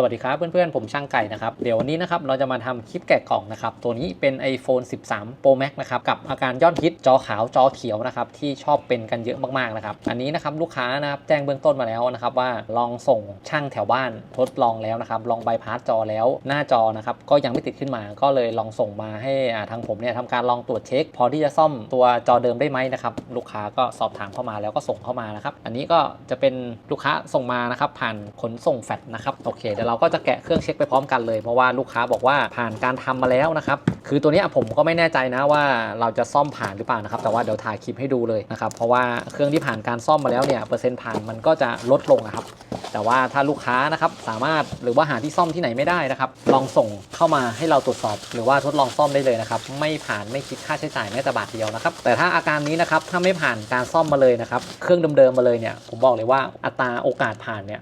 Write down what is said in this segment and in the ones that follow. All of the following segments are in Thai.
สวัสดีครับเพื่อนๆ ผมช่างไก่นะครับ เดี๋ยววันนี้นะครับเราจะมาทำคลิปแกะกล่องนะครับ ตัวนี้เป็น iPhone 13 Pro Max นะครับ กับอาการยอดฮิตจอขาวจอเขียวนะครับ ที่ชอบเป็นกันเยอะมากๆนะครับ อันนี้นะครับลูกค้านะครับแจ้งเบื้องต้นมาแล้วนะครับว่าลองส่งช่างแถวบ้านทดลองแล้วนะครับ ลองใบพาสจอแล้วหน้าจอนะครับก็ยังไม่ติดขึ้นมา ก็เลยลองส่งมาให้ทางผมเนี่ยทำการลองตรวจเช็ค พอที่จะซ่อมตัวจอเดิมได้ไหมนะครับลูกค้าก็สอบถามเข้ามาแล้วก็ส่งเข้ามานะครับอันนี้ก็จะเป็นลูกค้าส่งมานะครับผ่านขนส่งแฟลชนะครับโอเคเดี๋ยวเราก็จะแกะเครื่องเช็คไปพร้อมกันเลยเพราะว่าลูกค้าบอกว่าผ่านการทำมาแล้วนะครับคือตัวนี้ผมก็ไม่แน่ใจนะว่าเราจะซ่อมผ่านหรือเปล่านะครับแต่ว่าเดี๋ยวถ่ายคลิปให้ดูเลยนะครับเพราะว่าเครื่องที่ผ่านการซ่อมมาแล้วเนี่ยเปอร์เซ็นต์ผ่านมันก็จะลดลงนะครับแต่ว่าถ้าลูกค้านะครับสามารถหรือว่าหาที่ซ่อมที่ไหนไม่ได้นะครับลองส่งเข้ามาให้เราตรวจสอบ หรือว่าทดลองซ่อมได้เลยนะครับไม่ผ่านไม่คิดค่าใช้จ่ายแม้แต่บาทเดียวนะครับแต่ถ้าอาการนี้นะครับถ้าไม่ผ่านการซ่อมมาเลยนะครับเครื่องเดิมๆมาเลยเนี่ยผมบอกเลยว่าอัตราโอกาสผ่านเนี่ย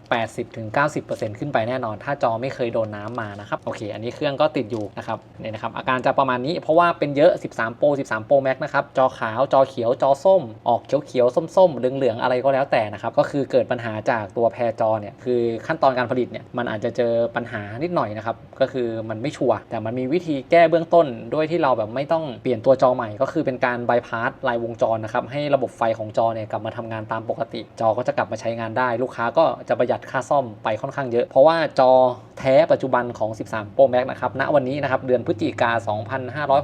80-90%ขึ้นไปแน่นอนถ้าจอไม่เคยโดนน้ำมานะครับโอเค อันนี้เครื่องก็ติดอยู่นะครับเนี่ยนะครับอาการจะประมาณนี้เพราะว่าเป็นเยอะ 13 Pro 13 Pro Max นะครับจอขาวจอเขียวจอส้ม ออกเขียวๆส้มๆเหลืองๆอะไรก็แล้วแต่นะครับก็คือเกิดปัญหาจากตัวแพรจอเนี่ยคือขั้นตอนการผลิตเนี่ยมันอาจจะเจอปัญหานิดหน่อยนะครับก็คือมันไม่ชัวร์แต่มันมีวิธีแก้เบื้องต้นด้วยที่เราแบบไม่ต้องเปลี่ยนตัวจอใหม่ก็คือเป็นการบายพาสลายวงจรนะครับให้ระบบไฟของจอเนี่ยกลับมาทำงานตามปกติ จอก็จะกลับมาใช้งานได้ ลูกค้าก็จะประหยัดค่าซ่อมไปค่อนข้างเยอะ เพราะว่าจออแท้ปัจจุบันของ 13 Pro Max นะครับ ณ วันนี้นะครับ เดือนพฤศจิกา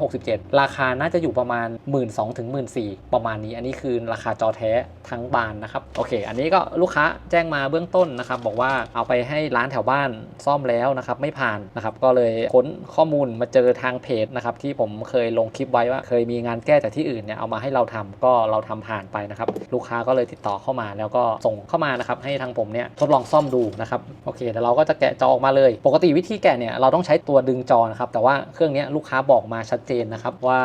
2567 ราคาน่าจะอยู่ประมาณ 1 2 0 0 0ถึง14,000 ประมาณนี้ อันนี้คือราคาจอแท้ทั้งบานนะครับ โอเค อันนี้ก็ลูกค้าแจ้งมาเบื้องต้นนะครับ บอกว่าเอาไปให้ร้านแถวบ้านซ่อมแล้วนะครับ ไม่ผ่านนะครับ ก็เลยค้นข้อมูลมาเจอทางเพจนะครับ ที่ผมเคยลงคลิปไว้ว่า เคยมีงานแก้จากที่อื่นเนี่ย เอามาให้เราทำก็เราทำผ่านไปนะครับ ลูกค้าก็เลยติดต่อเข้ามา แล้วก็ส่งเข้ามานะครับ ให้ทางผมเนี่ยทดลองซ่อมดูนะครับ โอเคเดี๋ยวเราก็จะแกะจอออกมาเลย ปกติวิธีแกะเนี่ยเราต้องใช้ตัวดึงจอนะครับแต่ว่าเครื่องนี้ลูกค้าบอกมาชัดเจนนะครับว่า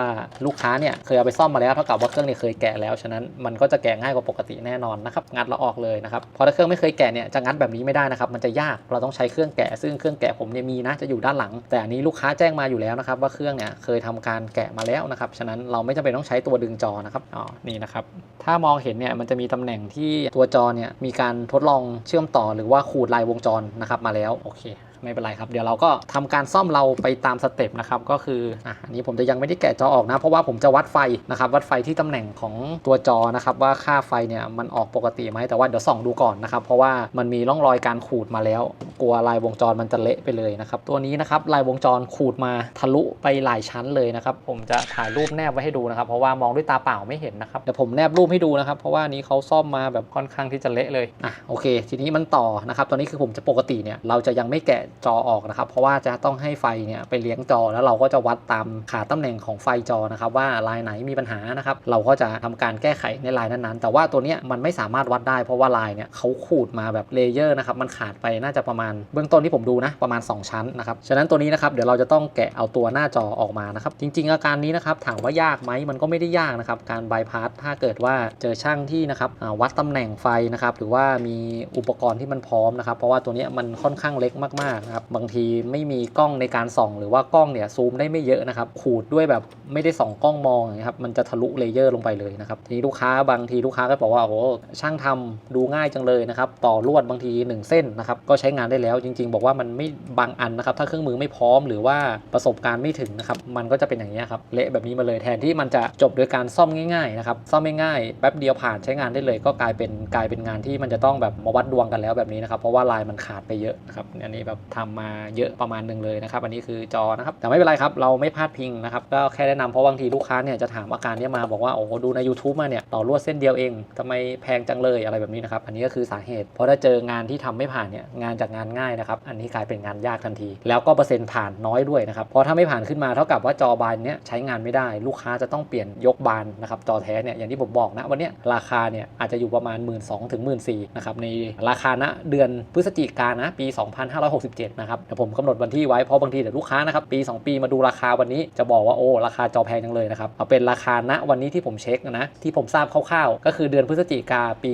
ลูกค้าเนี่ยเคยเอาไปซ่อมมาแล้วเท่ากับว่าเครื่องเนี่ยเคยแกะแล้วฉะนั้นมันก็จะแกะง่ายกว่าปกติแน่นอนนะครับงัดแล้วออกเลยนะครับพราะถ้าเครื่องไม่เคยแกะเนี่ยจะงัดแบบนี้ไม่ได้นะครับมันจะยากเราต้องใช้เครื่องแกะ ซึ่งเครื่องแกะผมเนี่ยมีนะจะอยู่ด้านหลัง แต่อันนี้ลูกค้าแจ้งมาอยู่แล้วนะครับว่าเครื่องเนี่ยเคยทำการแกะมาแล้วนะครับฉะนั้นเราไม่จำเป็นต้องใช้ตัวดึงจอนะครับอ๋อนี่นะครับถ้ามองเห็นเนี่ยมันจะมีตำแหน่งที่ตัวจอเนี่ยมีการทดลองเชื่อมต่อหรือว่าขูดลายวงจรนะครับมาแล้วแล้ว โอเค ไม่เป็นไรครับ เดี๋ยวเราก็ทำการซ่อมเราไปตามสเต็ปนะครับ ก็คืออะอันนี้ผมจะยังไม่ได้แกะจอออกนะ เพราะว่าผมจะวัดไฟนะครับ วัดไฟที่ตำแหน่งของตัวจอนะครับ ว่าค่าไฟเนี่ยมันออกปกติไหมแต่ว่าเดี๋ยวส่องดูก่อนนะครับ เพราะว่ามันมีร่องรอยการขูดมาแล้ว กลัวลายวงจรมันจะเละไปเลยนะครับ ตัวนี้นะครับลายวงจรขูดมาทะลุไปหลายชั้นเลยนะครับ ผมจะถ่ายรูปแนบไว้ให้ดูนะครับ เพราะว่ามองด้วยตาเปล่าไม่เห็นนะครับ เดี๋ยวผมแนบรูปให้ดูนะครับ เพราะว่านี้เขาซ่อมมาแบบค่อนข้างที่จะเละเลย อะโอเค ทีนี้มันต่อนะครับ ตอนนี้คือผมจะปกติเนี่ยเราจะยังไม่แกะจอออกนะครับ เพราะว่าจะต้องให้ไฟเนี่ยไปเลี้ยงจอแล้วเราก็จะวัดตามขาตำแหน่งของไฟจอนะครับว่าลายไหนมีปัญหานะครับเราก็จะทำการแก้ไขในลายนั้นๆ แต่ว่าตัวนี้มันไม่สามารถวัดได้ เพราะว่าลายเนี่ยเขาขูดมาแบบเลเยอร์นะครับมันขาดไปน่าจะประมาณเบื้องต้นที่ผมดูนะประมาณ 2 ชั้นนะครับฉะนั้นตัวนี้นะครับเดี๋ยวเราจะต้องแกะเอาตัวหน้าจอออกมานะครับจริง ๆ อาการนี้นะครับถามว่ายากไหมมันก็ไม่ได้ยากนะครับการบายพาสถ้าเกิดว่าเจอช่างที่นะครับวัดตำแหน่งไฟนะครับหรือว่ามีอุปกรณ์ที่มันพร้อมนะครับเพราะว่าตัวนี้มันค่อนข้างเล็กมากนะครับบางทีไม่มีกล้องในการส่อง หรือว่ากล้องเนี่ยซูมได้ไม่เยอะนะครับขูดด้วยแบบไม่ได้ส่องกล้องมองอย่างเงี้ยครับมันจะทะลุเลเยอร์ลงไปเลยนะครับทีนี้ลูกค้าบางทีลูกค้าก็บอกว่าโอ้ช่างทำดูง่ายจังเลยนะครับต่อลวดบางที 1 เส้นนะครับก็ใช้งานได้แล้วจริง ๆ บอกว่ามันไม่บางอันนะครับถ้าเครื่องมือไม่พร้อมหรือว่าประสบการณ์ไม่ถึงนะครับมันก็จะเป็นอย่างนี้ครับเละแบบนี้มาเลยแทนที่มันจะจบโดยการซ่อมง่ายๆนะครับซ่อมง่ายๆแป๊บเดียวผ่านใช้งานได้เลยก็กลายเป็นกลายเป็นงานที่มันจะต้องแบบมาวัดดวงกันแล้วแบบนี้นะครับเพราะว่าลายมันขาดไปเยอะนะครับอันนี้แบบทำมาเยอะประมาณหนึ่งเลยนะครับ อันนี้คือจอนะครับ แต่ไม่เป็นไรครับ เราไม่พลาดพิงนะครับ ก็แค่แนะนำเพราะบางทีลูกค้าเนี่ยจะถามอาการเนี้ยมาบอกว่า โอ้โหดูใน YouTube มาเนี่ย ต่อลวดเส้นเดียวเองทำไมแพงจังเลยอะไรแบบนี้นะครับ อันนี้ก็คือสาเหตุ เพราะถ้าเจองานที่ทำไม่ผ่านเนี่ย งานจากงานง่ายนะครับ อันนี้กลายเป็นงานยากทันที แล้วก็เปอร์เซ็นต์ผ่านน้อยด้วยนะครับ เพราะถ้าไม่ผ่านขึ้นมาเท่ากับว่าจอบานเนี้ยใช้งานไม่ได้ ลูกค้าจะต้องเปลี่ยนยกบานนะครับ จอแท้เนี่ยอย่างที่ผมบอกนะวันเนี้ยราคาเนี่ยอาจจะอยู่ประมาณ 1 2ื่นถึงหมื่นนะครับในราคาณเดือนพฤศจิกายนนะปี 2567นะครับเดี๋ยวผมกำหนดวันที่ไว้เพราะบางทีเดี๋ยวลูกค้านะครับปี 2 ปีมาดูราคาวันนี้จะบอกว่าโอ้ราคาจอแพงจังเลยนะครับเอาเป็นราคาณวันนี้ที่ผมเช็คนะที่ผมทราบคร่าวๆ ก็คือเดือนพฤศจิกาปี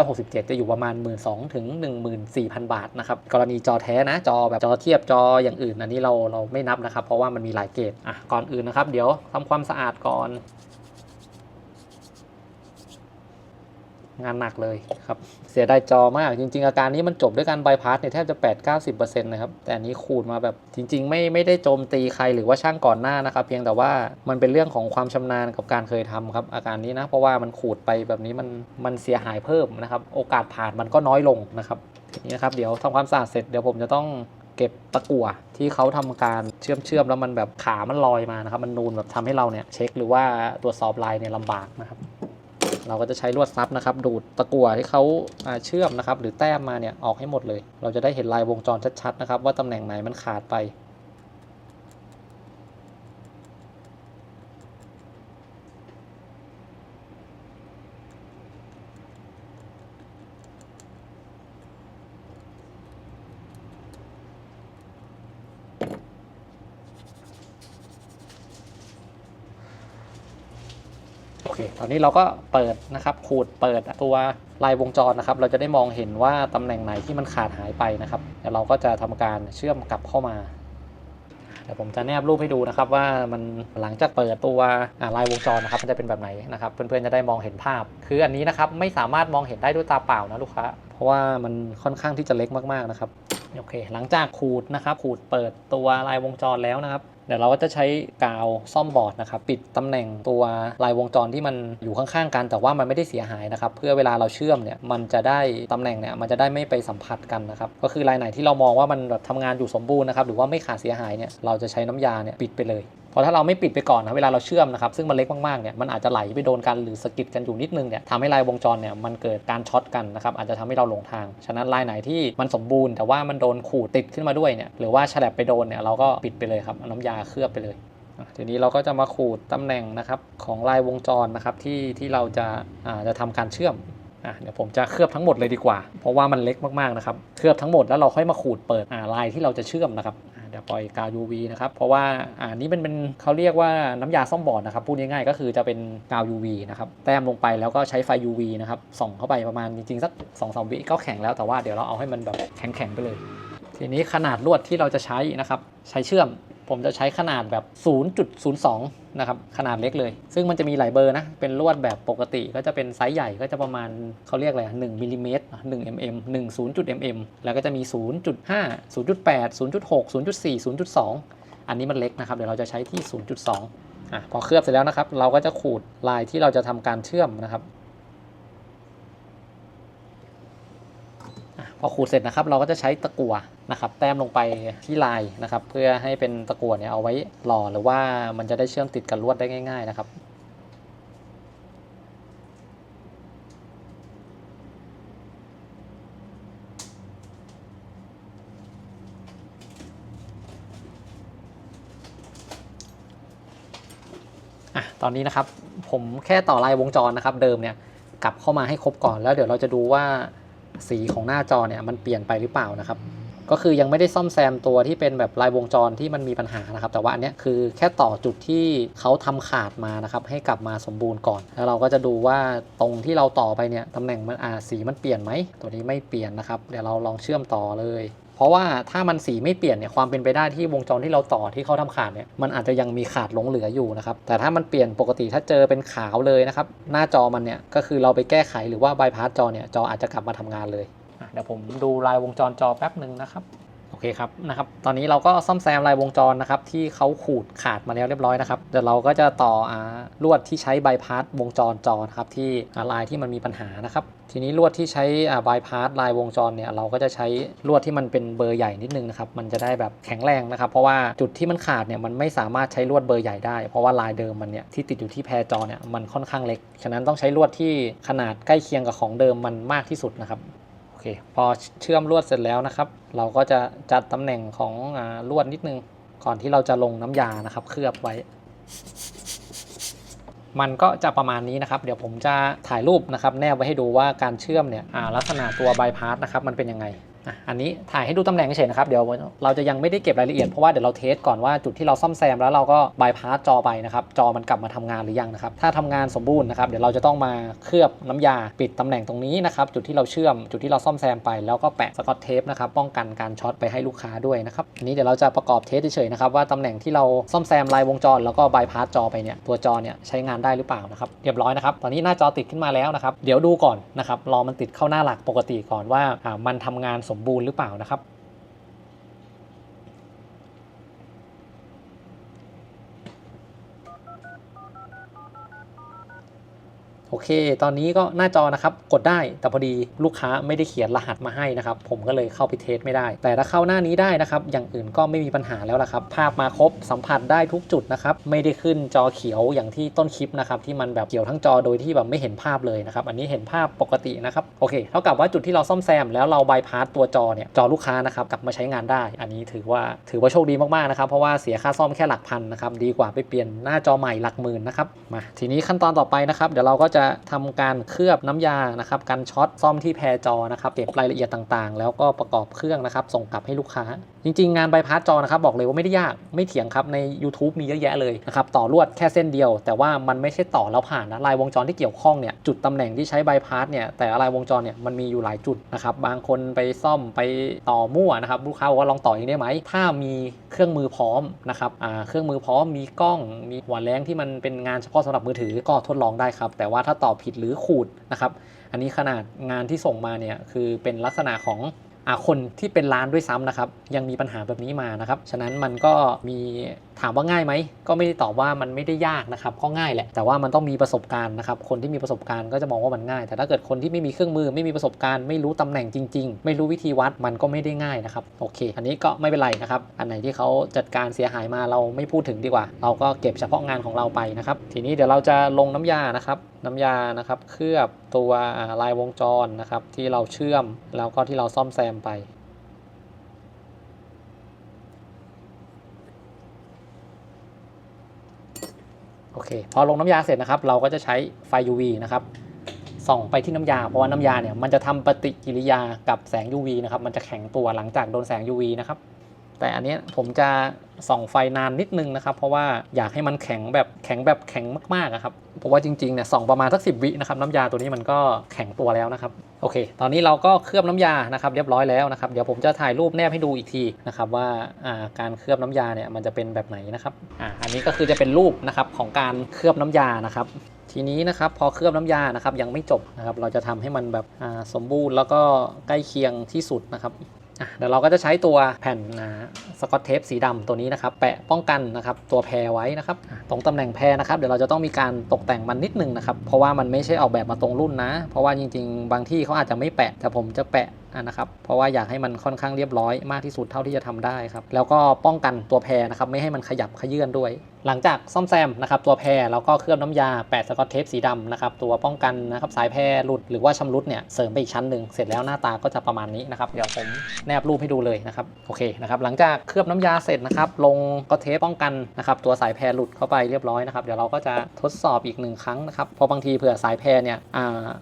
2567 จะอยู่ประมาณ 1 2ื่นถึง14,000 บาทนะครับกรณีจอแท้นะจอแบบจอเทียบจออย่างอื่น อันนี้เราเราไม่นับนะครับเพราะว่ามันมีหลายเกรดอะก่อนอื่นนะครับเดี๋ยวทำความสะอาดก่อน งานหนักเลยครับเสียดายจอมากจริง ๆ อาการนี้มันจบด้วยการบายพาสเนี่ยแทบจะ 8-90%นะครับแต่อันนี้ขูดมาแบบจริง ๆ ไม่ไม่ได้โจมตีใครหรือว่าช่างก่อนหน้านะครับเพียงแต่ว่ามันเป็นเรื่องของความชำนาญกับการเคยทำครับอาการนี้นะเพราะว่ามันขูดไปแบบนี้มันมันเสียหายเพิ่มนะครับโอกาสผ่านมันก็น้อยลงนะครับทีนี้นะครับเดี๋ยวทำความสะอาดเสร็จเดี๋ยวผมจะต้องเก็บตะกั่วที่เขาทำการเชื่อมเชื่อมแล้วมันแบบขามันลอยมานะครับมันนูนแบบทำให้เราเนี่ยเช็คหรือว่าตรวจสอบลายเนี่ยลำบากนะครับ เราก็จะใช้ลวดซับนะครับ ดูดตะกั่วที่เขาอ่าเชื่อมนะครับ หรือแต้มมาเนี่ยออกให้หมดเลย เราจะได้เห็นลายวงจรชัดๆนะครับ ว่าตำแหน่งไหนมันขาดไป เค ตอนนี้เราก็เปิดนะครับขูดเปิดตัวลายวงจรนะครับ เราจะได้มองเห็นว่าตำแหน่งไหนที่มันขาดหายไปนะครับเดี๋ยวเราก็จะทำการเชื่อมกลับเข้ามาเดี๋ยวผมจะแนบรูปให้ดูนะครับว่ามันหลังจากเปิดตัวลายวงจรนะครับมันจะเป็นแบบไหนนะครับ เพื่อนๆจะได้มองเห็นภาพ คืออันนี้นะครับไม่สามารถมองเห็นได้ด้วยตาเปล่านะลูกค้าเพราะว่ามันค่อนข้างที่จะเล็กมากๆนะครับโอเค หลังจากขูดนะครับขูดเปิดตัวลายวงจรแล้วนะครับ เดี๋ยวเราก็จะใช้กาวซ่อมบอร์ดนะครับปิดตำแหน่งตัวลายวงจรที่มันอยู่ข้างๆกัน แต่ว่ามันไม่ได้เสียหายนะครับเพื่อเวลาเราเชื่อมเนี่ยมันจะได้ตำแหน่งเนี่ยมันจะได้ไม่ไปสัมผัสกันนะครับก็คือลายไหนที่เรามองว่ามันแบบทำงานอยู่สมบูรณ์นะครับหรือว่าไม่ขาดเสียหายเนี่ยเราจะใช้น้ำยาเนี่ยปิดไปเลย ราะถ้าเราไม่ปิดไปก่อนนะเวลาเราเชื่อมนะครับซึ่งมันเล็กมากๆเนี่ยมันอาจจะไหลไปโดนกันหรือสกิดกันอยู่นิดนึงเนี่ยทำให้ลายวงจรเนี่ยมันเกิดการช็อตกันนะครับอาจจะทำให้เราหลงทาง ฉะนั้นลายไหนที่มันสมบูรณ์ แต่ว่ามันโดนขูดติดขึ้นมาด้วยเนี่ยหรือว่าฉลับไปโดนเนี่ยเราก็ปิดไปเลยครับน้ำยาเคลือบไปเลยทีนี้เราก็จะมาขูดตำแหน่งนะครับของลายวงจรนะครับที่ที่เราจะาจะทำการเชื่อมเดี๋ยวผมจะเคลือบทั้งหมดเลยดีกว่า เพราะว่ามันเล็กมากๆนะครับ เคลือบทั้งหมดแล้วเราค่อยมาขูดเปิดลายที่เราจะเชื่อมนะครับ อะปล่อยกาว UV นะครับ เพราะว่าอ่านี้เป็นเป็นเขาเรียกว่าน้ำยาซ่อมบอร์ดนะครับ พูดง่ายๆก็คือจะเป็นกาว UV นะครับ แต้มลงไปแล้วก็ใช้ไฟ UV นะครับ ส่องเข้าไปประมาณจริงๆสัก2อสวิก็แข็งแล้วแต่ว่าเดี๋ยวเราเอาให้มันแบบแข็งๆไปเลย ทีนี้ขนาดลวดที่เราจะใช้นะครับ ใช้เชื่อม ผมจะใช้ขนาดแบบ 0.02 นะครับ ขนาดเล็กเลย ซึ่งมันจะมีหลายเบอร์นะ เป็นลวดแบบปกติก็จะเป็นไซส์ใหญ่ก็จะประมาณเขาเรียกอะไร1มิลลิเมตร1 mm 1 0 mm แล้วก็จะมี 0.5 0.8 0.6 0.4 0.2 อันนี้มันเล็กนะครับ เดี๋ยวเราจะใช้ที่ 0.2อะพอเคลือบเสร็จแล้วนะครับ เราก็จะขูดลายที่เราจะทำการเชื่อมนะครับ อะพอขูดเสร็จนะครับ เราก็จะใช้ตะกั่วนะครับ แต้มลงไปที่ลายนะครับ เพื่อให้เป็นตะกั่วเนี่ยเอาไว้หล่อหรือว่ามันจะได้เชื่อมติดกับลวดได้ง่าย ๆ นะครับอะตอนนี้นะครับผมแค่ต่อลายวงจรนะครับ เดิมเนี่ยกลับเข้ามาให้ครบก่อนแล้วเดี๋ยวเราจะดูว่า สีของหน้าจอเนี่ยมันเปลี่ยนไปหรือเปล่านะครับ ก็คือยังไม่ได้ซ่อมแซมตัวที่เป็นแบบลายวงจรที่มันมีปัญหานะครับ แต่ว่าอันเนี้ยคือแค่ต่อจุดที่เขาทำขาดมานะครับ ให้กลับมาสมบูรณ์ก่อน แล้วเราก็จะดูว่าตรงที่เราต่อไปเนี่ยตำแหน่งมันอ่าสีมันเปลี่ยนไหมตัวนี้ไม่เปลี่ยนนะครับเดี๋ยวเราลองเชื่อมต่อเลย เพราะว่าถ้ามันสีไม่เปลี่ยนเนี่ยความเป็นไปได้ที่วงจรที่เราต่อที่เขาทำขาดเนี่ยมันอาจจะยังมีขาดหลงเหลืออยู่นะครับแต่ถ้ามันเปลี่ยนปกติถ้าเจอเป็นขาวเลยนะครับหน้าจอมันเนี่ยก็คือเราไปแก้ไขหรือว่าบายพาสจอเนี่ยจออาจจะกลับมาทำงานเลยอะเดี๋ยวผมดูลายวงจรจอแป๊บหนึ่งนะครับโอเคครับนะครับตอนนี้เราก็ซ่อมแซมลายวงจรนะครับที่เขาขูดขาดมาแล้วเรียบร้อยนะครับเดี๋ยวเราก็จะต่ออาลวดที่ใช้บายพาสวงจรจอนะครับที่อ่าลายที่มันมีปัญหานะครับ ทีนี้ลวดที่ใช้บายพาสลายวงจรเนี่ยเราก็จะใช้ลวดที่มันเป็นเบอร์ใหญ่นิดนึงนะครับมันจะได้แบบแข็งแรงนะครับ เพราะว่าจุดที่มันขาดเนี่ยมันไม่สามารถใช้ลวดเบอร์ใหญ่ได้ เพราะว่าลายเดิมมันเนี่ยที่ติดอยู่ที่แพรจอเนี่ยมันค่อนข้างเล็ก ฉะนั้นต้องใช้ลวดที่ขนาดใกล้เคียงกับของเดิมมันมากที่สุดนะครับโอเคพอเชื่อมลวดเสร็จแล้วนะครับ เราก็จะจัดตำแหน่งของอลวดนิดนึง ก่อนที่เราจะลงน้ำยานะครับเคลือบไว้ มันก็จะประมาณนี้นะครับ เดี๋ยวผมจะถ่ายรูปนะครับแนบไว้ให้ดูว่าการเชื่อมเนี่ยลักษณะตัวบายพาสนะครับมันเป็นยังไง อันนี้ถ่ายให้ดูตำแหน่งเฉยๆนะครับ เดี๋ยวเราจะยังไม่ได้เก็บรายละเอียด เพราะว่าเดี๋ยวเราเทสก่อนว่าจุดที่เราซ่อมแซมแล้วเราก็บายพาสจอไปนะครับ จอมันกลับมาทำงานหรือยังนะครับ ถ้าทำงานสมบูรณ์นะครับ เดี๋ยวเราจะต้องมาเคลือบน้ำยาปิดตำแหน่งตรงนี้นะครับ จุดที่เราเชื่อม จุดที่เราซ่อมแซมไป แล้วก็แปะสกอตเทปนะครับ ป้องกันการช็อตไปให้ลูกค้าด้วยนะครับ อันนี้เดี๋ยวเราจะประกอบเทสเฉยๆนะครับว่าตำแหน่งที่เราซ่อมแซมลายวงจร แล้วก็บายพาสจอไปเนี่ย ตัวจอเนี่ยใช้งานได้หรือเปล่านะครับ เรียบร้อยนะครับ ตอนนี้หน้าจอติดขึ้นมาแล้วนะครับ เดี๋ยวดูก่อนนะครับ รอมันติดเข้าหน้าหลักปกติก่อนว่าอ่ามันทำงานสมบูรณ์หรือเปล่านะครับ โอเค ตอนนี้ก็หน้าจอนะครับ กดได้ แต่พอดีลูกค้าไม่ได้เขียนรหัสมาให้นะครับ ผมก็เลยเข้าไปเทสไม่ได้ แต่ถ้าเข้าหน้านี้ได้นะครับ อย่างอื่นก็ไม่มีปัญหาแล้วละครับ ภาพมาครบ สัมผัสได้ทุกจุดนะครับ ไม่ได้ขึ้นจอเขียวอย่างที่ต้นคลิปนะครับ ที่มันแบบเขียวทั้งจอโดยที่แบบไม่เห็นภาพเลยนะครับ อันนี้เห็นภาพปกตินะครับ โอเค เท่ากับว่าจุดที่เราซ่อมแซมแล้วเราบายพาสตัวจอเนี่ย จอลูกค้านะครับกลับมาใช้งานได้ อันนี้ถือว่าถือว่าโชคดีมากๆนะครับ เพราะว่าเสียค่าซ่อมแค่หลักพันนะครับ ดีกว่าไปเปลี่ยนหน้าจอใหม่หลักหมื่นนะครับ มา ทีนี้ขั้นตอนต่อไปนะครับ เดี๋ยวเราก็จะทำการเคลือบน้ำยานะครับกันช็อตซ่อมที่แพรจอนะครับเก็บรายละเอียดต่างๆ แล้วก็ประกอบเครื่องนะครับ ส่งกลับให้ลูกค้า จริง ๆ งานใบพัดจอนะครับ บอกเลยว่าไม่ได้ยากไม่เถียงครับ ใน YouTube มีเยอะแยะเลยนะครับต่อลวดแค่เส้นเดียว แต่ว่ามันไม่ใช่ต่อแล้วผ่านนะลายวงจรที่เกี่ยวข้องเนี่ยจุดตำแหน่งที่ใช้ใบพัดเนี่ยแต่ลายวงจรเนี่ยมันมีอยู่หลายจุดนะครับบางคนไปซ่อมไปต่อมั่วนะครับลูกค้าบอกว่าลองต่อเองได้ไหมถ้ามีเครื่องมือพร้อมนะครับเครื่องมือพร้อมมีกล้องมีหัวแรงที่มันเป็นงานเฉพาะสำหรับมือถือก็ทดลองได้ครับแต่ว่าถ้าตอบผิดหรือขูดนะครับ อันนี้ขนาดงานที่ส่งมาเนี่ยคือเป็นลักษณะของ คนที่เป็นร้านด้วยซ้ำนะครับ ยังมีปัญหาแบบนี้มานะครับ ฉะนั้นมันก็มีถามว่าง่ายไหม ก็ไม่ได้ตอบว่ามันไม่ได้ยากนะครับก็ง่ายแหละ แต่ว่ามันต้องมีประสบการณ์นะครับ คนที่มีประสบการณ์ก็จะมองว่ามันง่าย แต่ถ้าเกิดคนที่ไม่มีเครื่องมือ ไม่มีประสบการณ์ ไม่รู้ตำแหน่งจริง ๆ ไม่รู้วิธีวัด มันก็ไม่ได้ง่ายนะครับ โอเค อันนี้ก็ไม่เป็นไรนะครับ อันไหนที่เขาจัดการเสียหายมาเราไม่พูดถึงดีกว่า เราก็เก็บเฉพาะงานของเราไปนะครับ ทีนี้เดี๋ยวเราจะลงน้ำยานะครับ น้ำยานะครับ เคลือบตัวลายวงจรนะครับ ที่เราเชื่อมแล้วก็ที่เราซ่อมแซมไป โอเค พอลงน้ำยาเสร็จนะครับ เราก็จะใช้ไฟ UV นะครับส่องไปที่น้ำยาเพราะว่าน้ำยาเนี่ยมันจะทำปฏิกิริยากับแสง UV นะครับมันจะแข็งตัวหลังจากโดนแสง UV นะครับแต่อันนี้ผมจะ ส่องไฟนานนิดนึงนะครับ เพราะว่าอยากให้มันแข็งแบบแข็งแบบแข็งมากๆครับเพราะว่าจริงๆเนี่ยส่องประมาณสักสิวินะครับน้ำยาตัวนี้มันก็แข็งตัวแล้วนะครับโอเค ตอนนี้เราก็เคลือบน้ำยานะครับเรียบร้อยแล้วนะครับเดี๋ยวผมจะถ่ายรูปแนบให้ดูอีกทีนะครับว่าการเคลือบน้ำยาเนี่ยมันจะเป็นแบบไหนนะครับอ่าอันนี้ก็คือจะเป็นรูปนะครับของการเคลือบน้ำยานะครับทีนี้นะครับพอเคลือบน้ำยานะครับยังไม่จบนะครับเราจะทำให้มันแบบสมบูรณ์แล้วก็ใกล้เคียงที่สุดนะครับ เดี๋ยวเราก็จะใช้ตัวแผ่นสกอตเทปสีดำตัวนี้นะครับ แปะป้องกันนะครับตัวแพรไว้นะครับอะตรงตำแหน่งแพรนะครับ เดี๋ยวเราจะต้องมีการตกแต่งมันนิดนึงนะครับ เพราะว่ามันไม่ใช่ออกแบบมาตรงรุ่นนะ เพราะว่าจริง ๆ บางที่เขาอาจจะไม่แปะ แต่ผมจะแปะอะ นะครับเพราะว่าอยากให้มันค่อนข้างเรียบร้อยมากที่สุดเท่าที่จะทำได้ครับแล้วก็ป้องกันตัวแพรนะครับไม่ให้มันขยับขยื่นด้วย หลังจากซ่อมแซมนะครับตัวแพรเราก็เคลือบน้ำยาแปะสกอตเทปสีดำนะครับตัวป้องกันนะครับสายแพรหลุดหรือว่าชำรุดเนี่ยเสริมไปอีกชั้นหนึ่งเสร็จแล้วหน้าตาก็จะประมาณนี้นะครับเดี๋ยวผมแนบรูปให้ดูเลยนะครับโอเคนะครับหลังจากเคลือบน้ำยาเสร็จนะครับลงก็เทปป้องกันนะครับตัวสายแพรหลุดเข้าไปเรียบร้อยนะครับเดี๋ยวเราก็จะทดสอบอีกหนึ่งครั้งนะครับเพราะบางทีเผื่อสายแพรเนี่ย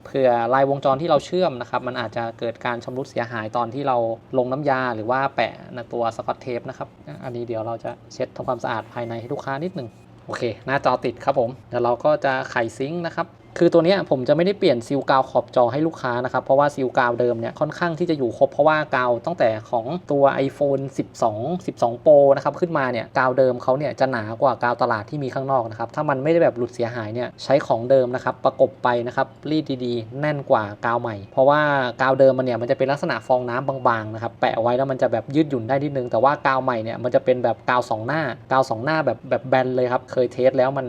เผื่อลายวงจรที่เราเชื่อมนะครับมันอาจจะเกิดการชำรุดเสียหายตอนที่เราลงน้ำยาหรือว่าแปะในตัวสกอตเทปนะครับ อันนี้เดี๋ยวเราจะเช็ดทำความสะอาดภายในให้ลูกค้านิดหนึ่งโอเค หน้าจอติดครับผม เดี๋ยวเราก็จะไขซิงค์นะครับ คือตัวนี้ผมจะไม่ได้เปลี่ยนซีลกาวขอบจอให้ลูกค้านะครับ เพราะว่าซีลกาวเดิมเนี่ยค่อนข้างที่จะอยู่ครบ เพราะว่ากาวตั้งแต่ของตัว iPhone 12 12 Pro นะครับขึ้นมาเนี่ยกาวเดิมเขาเนี่ยจะหนากว่ากาวตลาดที่มีข้างนอกนะครับ ถ้ามันไม่ได้แบบหลุดเสียหายเนี่ยใช้ของเดิมนะครับประกบไปนะครับรีดดีๆ แน่นกว่ากาวใหม่ เพราะว่ากาวเดิมมันเนี่ยมันจะเป็นลักษณะฟองน้ำบางๆนะครับแปะไว้แล้วมันจะแบบยืดหยุ่นได้นิดนึง แต่ว่ากาวใหม่เนี่ยมันจะเป็นแบบกาวสองหน้ากาวสองหน้าแบบแบบแบนเลยครับเคยเทสแล้วมัน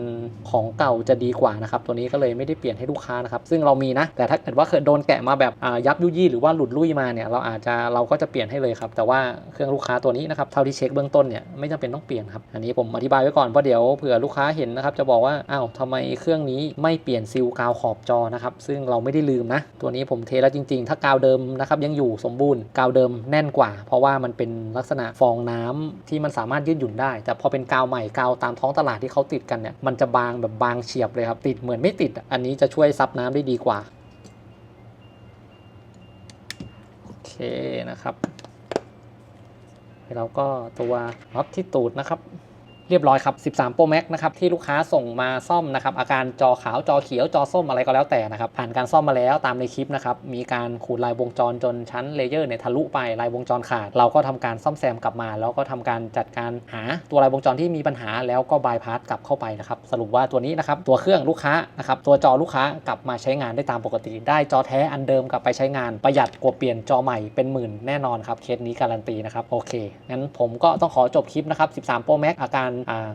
ของเก่าจะดีกว่านะครับตัวนี้ก็เลยไม่ได้เปลี่ยนให้ลูกค้านะครับซึ่งเรามีนะ แต่ถ้าเกิดว่าเคยโดนแกะมาแบบยับยุยี่หรือว่าหลุดลุ่ยมาเนี่ยเราอาจจะเราก็จะเปลี่ยนให้เลยครับแต่ว่าเครื่องลูกค้าตัวนี้นะครับเท่าที่เช็คเบื้องต้นเนี่ยไม่จำเป็นต้องเปลี่ยนครับอันนี้ผมอธิบายไว้ก่อนเพราะเดี๋ยวเผื่อลูกค้าเห็นนะครับจะบอกว่าอ้าวทำไมเครื่องนี้ไม่เปลี่ยนซีลกาวขอบจอนะครับซึ่งเราไม่ได้ลืมนะ ตัวนี้ผมเทแล้วจริง ๆ ถ้ากาวเดิมนะครับยังอยู่สมบูรณ์กาวเดิมแน่นกว่า เพราะว่ามันเป็นลักษณะฟองน้ำที่มันสามารถยืดหยุ่นได้ แต่พอเป็นกาวใหม่กาวตามท้องตลาดที่เขาติดกันเนี่ยมันจะบางแบบบางเฉียบเลยครับติดเหมือนไม่ติดอันนี้จะช่วยซับน้ำได้ดีกว่า โอเคนะครับแล้วก็ตัวน็อตที่ตูดนะครับ เรียบร้อยครับ 13 Pro Max นะครับที่ลูกค้าส่งมาซ่อมนะครับอาการจอขาวจอเขียวจอส้มอะไรก็แล้วแต่นะครับผ่านการซ่อมมาแล้วตามในคลิปนะครับมีการขูดลายวงจรจนชั้นเลเยอร์เนี่ยทะลุไปลายวงจรขาด เราก็ทำการซ่อมแซมกลับมา แล้วก็ทำการจัดการหาตัวลายวงจรที่มีปัญหา แล้วก็บายพาสกลับเข้าไปนะครับสรุปว่าตัวนี้นะครับตัวเครื่องลูกค้านะครับตัวจอลูกค้ากลับมาใช้งานได้ตามปกติ ได้จอแท้อันเดิมกลับไปใช้งานประหยัดกว่าเปลี่ยนจอใหม่เป็นหมื่นแน่นอนครับเคสนี้การันตีนะครับโอเคงั้นผมก็ต้องขอจบคลิปนะครับ13 Pro Max อาการ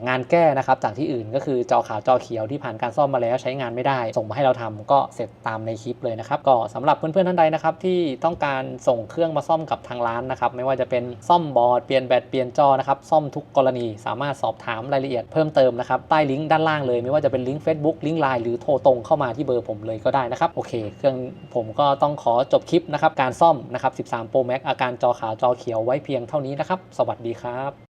งานแก้นะครับจากที่อื่นก็คือจอขาวจอเขียวที่ผ่านการซ่อมมาแล้วใช้งานไม่ได้ ส่งมาให้เราทำก็เสร็จตามในคลิปเลยนะครับก็สำหรับเพื่อนๆท่านใดนะครับที่ต้องการส่งเครื่องมาซ่อมกับทางร้านนะครับไม่ว่าจะเป็นซ่อมบอร์ดเปลี่ยนแบตเปลี่ยนจอนะครับซ่อมทุกกรณีสามารถสอบถามรายละเอียดเพิ่มเติมนะครับใต้ลิงก์ด้านล่างเลย ไม่ว่าจะเป็นลิงก์ Facebook ลิงก์ Line หรือโทรตรงเข้ามาที่เบอร์ผมเลยก็ได้นะครับโอเค เครื่องผมก็ต้องขอจบคลิปนะครับการซ่อมนะครับ 13 Pro Max อาการจอขาวจอเขียวไว้เพียงเท่านี้นะครับ สวัสดีครับ